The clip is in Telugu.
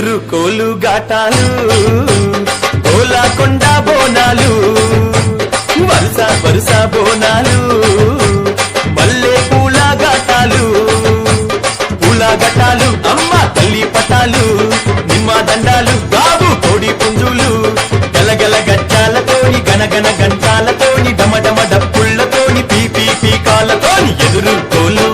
ఎదురు కోలు గాటాలు కోలాకొండ బోనాలు వరుస వరుస బోనాలు మల్లె పూల గాటాలు పూల గటాలు అమ్మ తల్లి పటాలు నిమ్మ దండాలు బాబు కోడి పుంజులు గలగల గజ్జాలతోని గనగన గంటాలతోని డమ డప్పుళ్ళతోని పీపీ పీకాలతోని ఎదురు కోలు